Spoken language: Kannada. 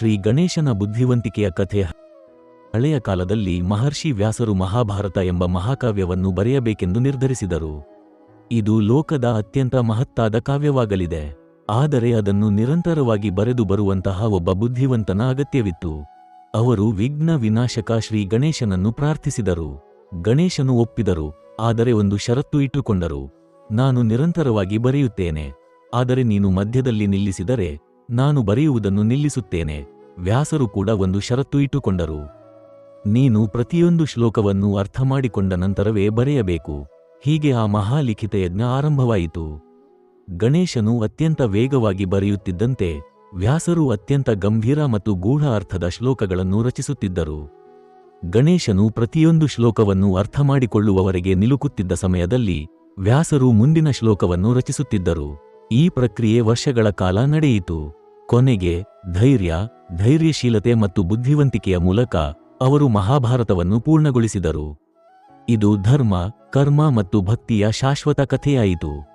ಶ್ರೀ ಗಣೇಶನ ಬುದ್ಧಿವಂತಿಕೆಯ ಕಥೆ. ಹಳೆಯ ಕಾಲದಲ್ಲಿ ಮಹರ್ಷಿ ವ್ಯಾಸರು ಮಹಾಭಾರತ ಎಂಬ ಮಹಾಕಾವ್ಯವನ್ನು ಬರೆಯಬೇಕೆಂದು ನಿರ್ಧರಿಸಿದರು. ಇದು ಲೋಕದ ಅತ್ಯಂತ ಮಹತ್ತಾದ ಕಾವ್ಯವಾಗಲಿದೆ. ಆದರೆ ಅದನ್ನು ನಿರಂತರವಾಗಿ ಬರೆದು ಬರುವಂತಹ ಒಬ್ಬ ಬುದ್ಧಿವಂತನ ಅಗತ್ಯವಿತ್ತು. ಅವರು ವಿಘ್ನ ವಿನಾಶಕ ಶ್ರೀ ಗಣೇಶನನ್ನು ಪ್ರಾರ್ಥಿಸಿದರು. ಗಣೇಶನು ಒಪ್ಪಿದರು, ಆದರೆ ಒಂದು ಷರತ್ತು ಇಟ್ಟುಕೊಂಡರು. ನಾನು ನಿರಂತರವಾಗಿ ಬರೆಯುತ್ತೇನೆ. ಆದರೆ ನೀನು ಮಧ್ಯದಲ್ಲಿ ನಿಲ್ಲಿಸಿದರೆ ನಾನು ಬರೆಯುವುದನ್ನು ನಿಲ್ಲಿಸುತ್ತೇನೆ. ವ್ಯಾಸರು ಕೂಡ ಒಂದು ಷರತ್ತು ಇಟ್ಟುಕೊಂಡರು. ನೀನು ಪ್ರತಿಯೊಂದು ಶ್ಲೋಕವನ್ನು ಅರ್ಥಮಾಡಿಕೊಂಡ ನಂತರವೇ ಬರೆಯಬೇಕು. ಹೀಗೆ ಆ ಮಹಾಲಿಖಿತ ಯಜ್ಞ ಆರಂಭವಾಯಿತು. ಗಣೇಶನು ಅತ್ಯಂತ ವೇಗವಾಗಿ ಬರೆಯುತ್ತಿದ್ದಂತೆ ವ್ಯಾಸರು ಅತ್ಯಂತ ಗಂಭೀರ ಮತ್ತು ಗೂಢ ಅರ್ಥದ ಶ್ಲೋಕಗಳನ್ನು ರಚಿಸುತ್ತಿದ್ದರು. ಗಣೇಶನು ಪ್ರತಿಯೊಂದು ಶ್ಲೋಕವನ್ನು ಅರ್ಥಮಾಡಿಕೊಳ್ಳುವವರೆಗೆ ನಿಲುಕುತ್ತಿದ್ದ ಸಮಯದಲ್ಲಿ ವ್ಯಾಸರು ಮುಂದಿನ ಶ್ಲೋಕವನ್ನು ರಚಿಸುತ್ತಿದ್ದರು. ಈ ಪ್ರಕ್ರಿಯೆ ವರ್ಷಗಳ ಕಾಲ ನಡೆಯಿತು. ಕೊನೆಗೆ ಧೈರ್ಯ, ಧೈರ್ಯಶೀಲತೆ ಮತ್ತು ಬುದ್ಧಿವಂತಿಕೆಯ ಮೂಲಕ ಅವರು ಮಹಾಭಾರತವನ್ನು ಪೂರ್ಣಗೊಳಿಸಿದರು. ಇದು ಧರ್ಮ, ಕರ್ಮ ಮತ್ತು ಭಕ್ತಿಯ ಶಾಶ್ವತ ಕಥೆಯಾಯಿತು.